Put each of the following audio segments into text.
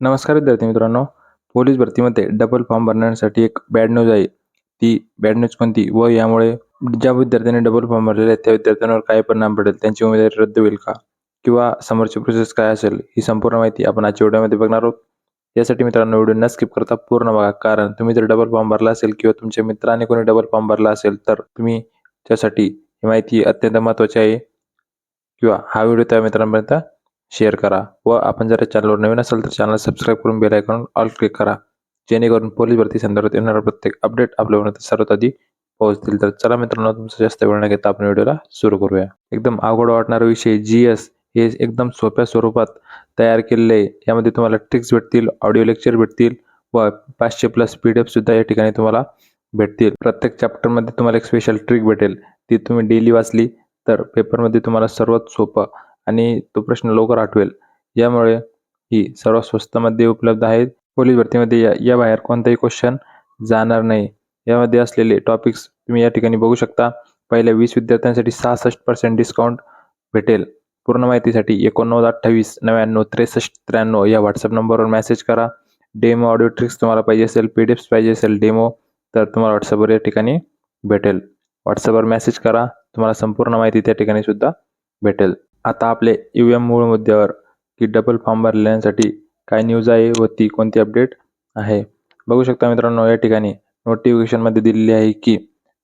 नमस्कार विद्यार्थी मित्रांनो. पोलीस भरतीमध्ये डबल फॉर्म भरण्यासाठी एक बॅड न्यूज आहे. ती बॅड न्यूज कोणती व यामुळे ज्या विद्यार्थ्यांनी डबल फॉर्म भरलेले आहेत त्या विद्यार्थ्यांवर काय परिणाम पडेल त्यांची उमेदवारी रद्द होईल का? किंवा समोरची प्रोसेस काय असेल ही संपूर्ण माहिती आपण आजच्या व्हिडिओमध्ये बघणार आहोत. यासाठी मित्रांनो व्हिडिओ न स्किप करता पूर्ण बघा कारण तुम्ही जर डबल फॉर्म भरला असेल किंवा तुमच्या मित्राने कोणी डबल फॉर्म भरला असेल तर तुम्ही त्यासाठी ही माहिती अत्यंत महत्त्वाची आहे. किंवा हा व्हिडिओ त्या मित्रांपर्यंत शेअर करा. व आपण जर चॅनलवर नवीन असेल तर चॅनल सबस्क्राईब करून बेल आयकॉन ऑल क्लिक करा. जेणेकरून पोलीस भरती संदर्भात येणारा प्रत्येक अपडेट आपल्यापर्यंत सर्वात आधी पोहोचतील. तर चला मित्रांनो तुमचा जास्त वेळ न घेता आपण व्हिडिओला सुरू करूया. एकदम अवघड वाटणारा विषय जी एस हे एकदम सोप्या स्वरूपात तयार केलेले आहे. यामध्ये तुम्हाला ट्रिक्स भेटतील ऑडिओ लेक्चर भेटतील व पाचशे प्लस पी डी एफ सुद्धा या ठिकाणी तुम्हाला भेटतील. प्रत्येक चॅप्टरमध्ये तुम्हाला एक स्पेशल ट्रिक भेटेल. ती तुम्ही डेली वाचली तर पेपरमध्ये तुम्हाला सर्वात सोपं आणि तो प्रश्न लवकर आठवेल. यामुळे ही सर्व स्वस्तामध्ये उपलब्ध आहेत. पोलीस भरतीमध्ये या या बाहेर कोणताही क्वेश्चन जाणार नाही. यामध्ये असलेले टॉपिक्स तुम्ही या ठिकाणी बघू शकता. पहिल्या वीस विद्यार्थ्यांसाठी सहासष्ट पर्सेंट डिस्काउंट भेटेल. पूर्ण माहितीसाठी एकोणनव्वद अठ्ठावीस नव्याण्णव त्रेसष्ट त्र्याण्णव या व्हॉट्सअप नंबरवर मेसेज करा. डेमो ऑडिओ ट्रिक्स तुम्हाला पाहिजे असेल पी डी एफ्स पाहिजे असेल डेमो तर तुम्हाला व्हॉट्सअपवर या ठिकाणी भेटेल. व्हॉट्सअपवर मेसेज करा. तुम्हाला संपूर्ण माहिती त्या ठिकाणी सुद्धा भेटेल. आता आपले यू एम मूळ मुद्द्यावर की डबल फॉर्म भरल्यासाठी काय न्यूज आहे व ती कोणती अपडेट आहे? बघू शकता मित्रांनो या ठिकाणी नोटिफिकेशनमध्ये दिलेली आहे की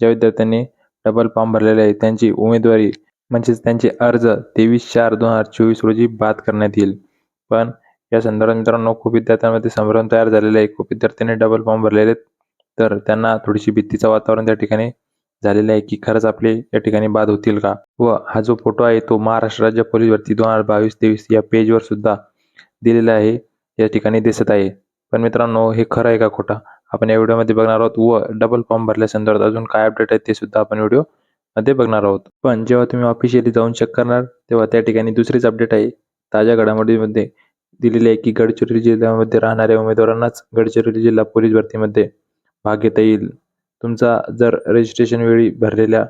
ज्या विद्यार्थ्यांनी डबल फॉर्म भरलेले आहे त्यांची उमेदवारी म्हणजेच त्यांचे अर्ज तेवीस चार दोन हजार चोवीस रोजी बाद करण्यात येईल. पण या संदर्भात मित्रांनो खूप विद्यार्थ्यांमध्ये संभ्रम तयार झालेला आहे. खूप विद्यार्थ्यांनी डबल फॉर्म भरलेले आहेत. तर त्यांना थोडीशी भीतीचं वातावरण त्या ठिकाणी झालेलं आहे की खरंच आपले या ठिकाणी बाद होतील का? व हा जो फोटो आहे तो महाराष्ट्र राज्य पोलीस भरती दोन हजार बावीस तेवीस या पेजवर सुद्धा दिलेला आहे या ठिकाणी दिसत आहे. पण मित्रांनो हे खरं आहे का खोटा? आपण या व्हिडिओमध्ये बघणार आहोत व डबल फॉर्म भरल्या संदर्भात अजून काय अपडेट आहे ते सुद्धा आपण व्हिडिओमध्ये बघणार आहोत. पण जेव्हा तुम्ही ऑफिशियली जाऊन चेक करणार तेव्हा त्या ठिकाणी दुसरीच अपडेट आहे. ताज्या घडामोडीमध्ये दिलेली आहे की गडचिरोली जिल्ह्यामध्ये राहणाऱ्या उमेदवारांनाच गडचिरोली जिल्हा पोलीस भरतीमध्ये भाग घेता येईल. तुमचा जर रजिस्ट्रेशन वेळी भरलेल्या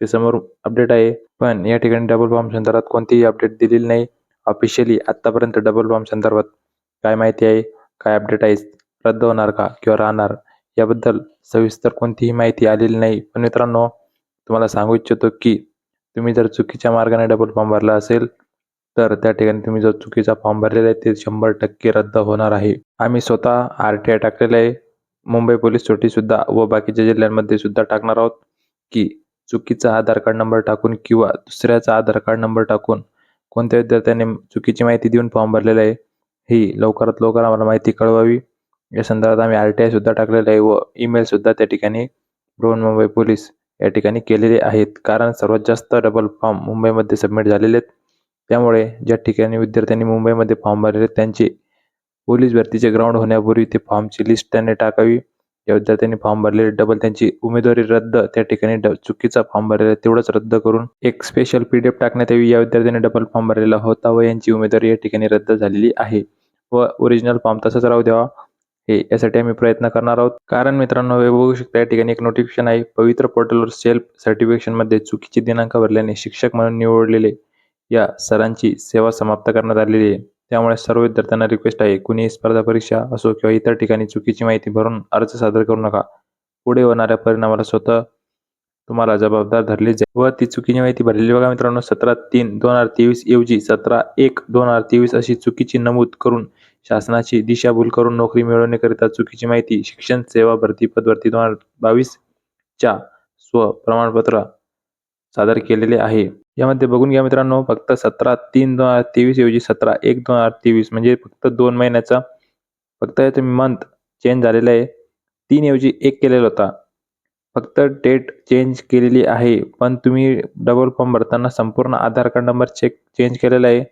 ते समोर अपडेट आहे पण या ठिकाणी डबल फॉर्म संदर्भात कोणतीही अपडेट दिलेली नाही. ऑफिशियली आत्तापर्यंत डबल फॉर्म संदर्भात काय माहिती आहे काय अपडेट आहे रद्द होणार का किंवा राहणार याबद्दल सविस्तर कोणतीही माहिती आलेली नाही. पण मित्रांनो तुम्हाला सांगू इच्छितो की तुम्ही जर चुकीच्या मार्गाने डबल फॉर्म भरला असेल तर त्या ठिकाणी तुम्ही जो चुकीचा फॉर्म भरलेला आहे ते शंभर टक्के रद्द होणार आहे. आम्ही स्वतः आर टी आय टाकलेलं आहे. मुंबई पोलीस सुद्धा व बाकीच्या जिल्ह्यांमध्ये सुद्धा टाकणार आहोत. की चुकीचा आधार कार्ड नंबर टाकून किंवा दुसऱ्याचा आधार कार्ड नंबर टाकून कोणत्या विद्यार्थ्याने चुकीची माहिती देऊन फॉर्म भरलेला आहे ही लवकरात लवकर आम्हाला माहिती कळवावी. या संदर्भात आम्ही आर टी आय सुद्धा टाकलेलं आहे व ईमेल सुद्धा त्या ठिकाणी मुंबई पोलीस या ठिकाणी केलेले आहेत. कारण सर्वात जास्त डबल फॉर्म मुंबईमध्ये सबमिट झालेले आहेत. त्यामुळे ज्या ठिकाणी विद्यार्थ्यांनी मुंबईमध्ये फॉर्म भरलेले त्यांचे पोलीस भरतीचे ग्राउंड होण्यापूर्वी ते फॉर्मची लिस्ट त्यांनी टाकावी. या विद्यार्थ्यांनी फॉर्म भरलेले डबल त्यांची उमेदवारी रद्द त्या ठिकाणी ड चुकीचा फॉर्म भरलेला तेवढंच रद्द करून एक स्पेशल पी टाकण्यात यावी. या विद्यार्थ्यांनी डबल फॉर्म भरलेला होता व यांची उमेदवारी या ठिकाणी रद्द झालेली आहे. व ओरिजिनल फॉर्म तसाच राहू द्यावा. हे यासाठी आम्ही प्रयत्न करणार आहोत. कारण मित्रांनो हे बघू शकता या ठिकाणी एक नोटिफिकेशन आहे. पवित्र पोर्टलवर सेल्फ सर्टिफिकेशनमध्ये चुकीचे दिनांक भरल्याने शिक्षक म्हणून निवडलेले या सरांची सेवा समाप्त करण्यात आलेली आहे. त्यामुळे सर्व विद्यार्थ्यांना रिक्वेस्ट आहे कुणीही स्पर्धा परीक्षा असो किंवा इतर ठिकाणी चुकीची माहिती भरून अर्ज सादर करू नका. पुढे होणाऱ्या परिणामाला स्वतः तुम्हाला जबाबदार धरले जाईल. व ती चुकीची माहिती भरलेली बघा मित्रांनो सतरा तीन दोन हजार तेवीस ऐवजी सतरा एक दोन हजार तेवीस अशी चुकीची नमूद करून शासनाची दिशाभूल करून नोकरी मिळवण्याकरिता चुकीची माहिती शिक्षण सेवा भरती पदभरती दोन हजार बावीसच्या स्व प्रमाणपत्र सादर केलेले आहे. यामध्ये बघून घ्या मित्रांनो फक्त सतरा तीन दोन हजार तेवीस ऐवजी सतरा एक दोन हजार तेवीस म्हणजे फक्त दोन महिन्याचा फक्त याचं मंथ चेंज झालेला आहे. तीन ऐवजी एक केलेला होता. फक्त डेट चेंज केलेली आहे पण तुम्ही डबल फॉर्म भरताना संपूर्ण Aadhaar card number check change केलेला आहे.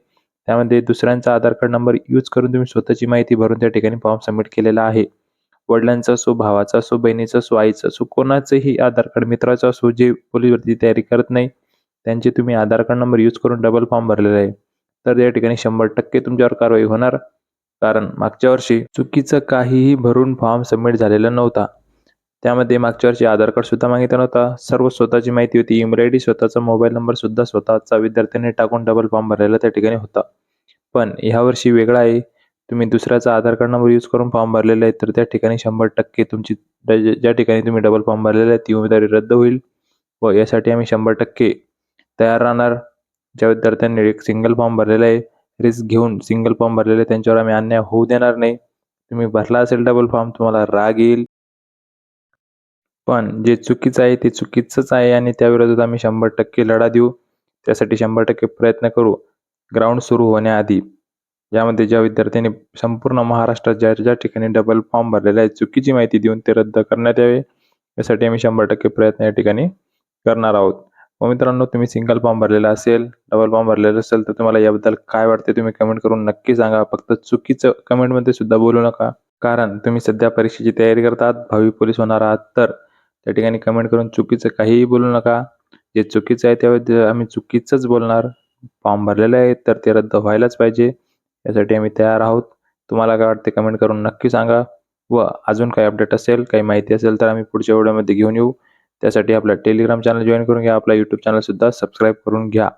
त्यामध्ये दुसऱ्यांचा आधार कार्ड नंबर यूज करून तुम्ही स्वतःची माहिती भरून त्या ठिकाणी फॉर्म सबमिट केलेला आहे. वडिलांचा असो भावाचा असो बहिणीचा असो आईचा असो कोणाचंही आधार कार्ड मित्राचा असो जे पोलीस भरती तयारी करत नाही त्यांचे तुम्ही आधार कार्ड नंबर यूज करून डबल फॉर्म भरलेला आहे. तर त्या ठिकाणी शंभर टक्के तुमच्यावर कारवाई होणार. कारण मागच्या वर्षी चुकीचं काहीही भरून फॉर्म सबमिट झालेला नव्हता. त्यामध्ये मागच्या वर्षी आधार कार्ड सुद्धा मागितला नव्हता. सर्व स्वतःची माहिती होती. ईमेल आय डी स्वतःचा मोबाईल नंबर सुद्धा स्वतःचा विद्यार्थ्यांनी टाकून डबल फॉर्म भरलेला त्या ठिकाणी होता. पण ह्या वर्षी वेगळा आहे. तुम्ही दुसऱ्याचा आधार कार्ड नंबर यूज करून फॉर्म भरलेला आहे तर त्या ठिकाणी शंभर टक्के तुमची ज्या ठिकाणी तुम्ही डबल फॉर्म भरलेला आहे ती उमेदवारी रद्द होईल. व यासाठी आम्ही शंभर टक्के तयार राहणार. ज्या विद्यार्थ्यांनी एक सिंगल फॉर्म भरलेला आहे रिस्क घेऊन सिंगल फॉर्म भरलेले आहे, त्यांच्यावर आम्ही अन्याय होऊ देणार नाही. तुम्ही भरला असेल डबल फॉर्म तुम्हाला राग येईल. पण जे चुकीचं आहे ते चुकीचंच आहे आणि त्याविरोधात आम्ही शंभर टक्के लढा देऊ. त्यासाठी शंभर टक्के प्रयत्न करू. ग्राउंड सुरू होण्याआधी. यामध्ये ज्या विद्यार्थ्यांनी संपूर्ण महाराष्ट्रात ज्या ज्या ठिकाणी डबल फॉर्म भरलेले आहे चुकीची माहिती देऊन ते रद्द करण्यात यावे. यासाठी आम्ही शंभर टक्के प्रयत्न या ठिकाणी करणार आहोत. व मित्रांनो तुम्ही सिंगल फॉर्म भरलेला असेल डबल फॉर्म भरलेला असेल तर तुम्हाला याबद्दल काय वाटते तुम्ही कमेंट करून नक्की सांगा. फक्त चुकीचं कमेंटमध्ये सुद्धा बोलू नका कारण तुम्ही सध्या परीक्षेची तयारी करतात भावी पोलीस होणार आहात तर त्या ठिकाणी कमेंट करून चुकीचं काहीही बोलू नका. जे चुकीचं आहे त्यावेळी आम्ही चुकीचंच बोलणार फॉर्म भरलेले आहे तर ते रद्द व्हायलाच पाहिजे. यासाठी आम्ही तयार आहोत. तुम्हाला काय वाटते कमेंट करून नक्की सांगा. व अजून काही अपडेट असेल काही माहिती असेल तर आम्ही पुढच्या व्हिडिओमध्ये घेऊन येऊ. त्यासाठी आपला टेलिग्राम चॅनल जॉईन करून घ्या. आपला यूट्यूब चॅनलसुद्धा सबस्क्राईब करून घ्या.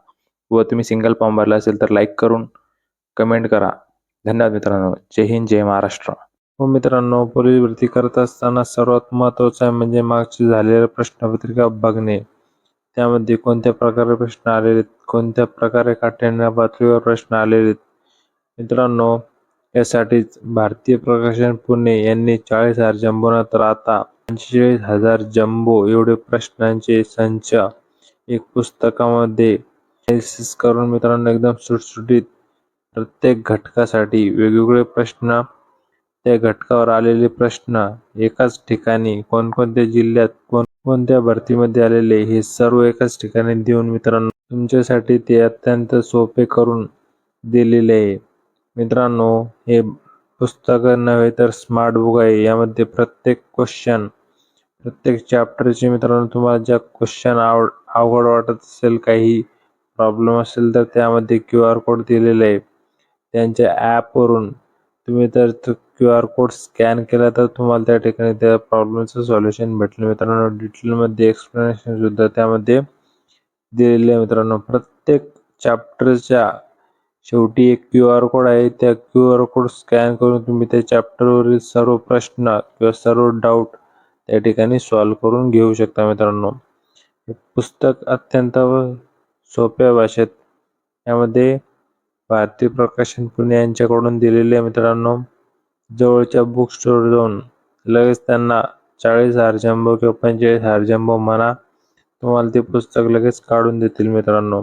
व तुम्ही सिंगल फॉर्म भरला असेल तर लाईक करून कमेंट करा. धन्यवाद मित्रांनो. जय हिंद जय महाराष्ट्र. हो मित्रांनो पोलीस भरती करत असताना सर्वात महत्त्वाचं आहे म्हणजे मागची झालेल्या प्रश्नपत्रिका बघणे. त्यामध्ये कोणत्या प्रकारे प्रश्न आलेले आहेत? कोणत्या प्रकारे काठ्याण्या पातळीवर प्रश्न आलेले आहेत? मित्रांनो यासाठीच भारतीय प्रकाशन पुणे यांनी चाळीस हजार जम्बो तर आता पंचेचाळीस हजार जम्बो एवढे प्रश्नांचे संच एक पुस्तकामध्ये करून मित्रांनो एकदम सुटसुटीत प्रत्येक घटकासाठी वेगवेगळे प्रश्न त्या घटकावर आलेले प्रश्न एकाच ठिकाणी कोणकोणत्या जिल्ह्यात कोणकोणत्या भरतीमध्ये आलेले हे सर्व एकाच ठिकाणी देऊन मित्रांनो तुमच्यासाठी ते अत्यंत सोपे करून दिलेले आहे. मित्रांनो हे पुस्तक नव्हे तर स्मार्ट बुक आहे. यामध्ये प्रत्येक क्वेश्चन प्रत्येक चॅप्टरचे मित्रांनो तुम्हाला ज्या क्वेश्चन आवड अवघड वाटत असेल काही प्रॉब्लेम असेल तर त्यामध्ये क्यू आर कोड दिलेला आहे. त्यांच्या ॲपवरून तुम्ही तर क्यू आर कोड स्कॅन केला तर तुम्हाला त्या ठिकाणी त्या प्रॉब्लेमचं सॉल्युशन भेटलं. मित्रांनो डिटेलमध्ये एक्सप्लेनेशन सुद्धा त्यामध्ये दिलेले आहे मित्रांनो. प्रत्येक चॅप्टरच्या शेवटी एक क्यू आर कोड आहे. त्या क्यू आर कोड स्कॅन करून तुम्ही त्या चॅप्टरवरील सर्व प्रश्न किंवा सर्व डाऊट त्या ठिकाणी सॉल्व करून घेऊ शकता मित्रांनो. हे पुस्तक अत्यंत सोप्या भाषेत यामध्ये भारती प्रकाशन पुणे यांच्याकडून दिलेले मित्रांनो. जवळच्या बुक स्टोर जाऊन लगेच त्यांना चाळीस हजार जंबो किंवा पंचेचाळीस हजार जंबो म्हणा तुम्हाला ते पुस्तक लगेच काढून देतील मित्रांनो.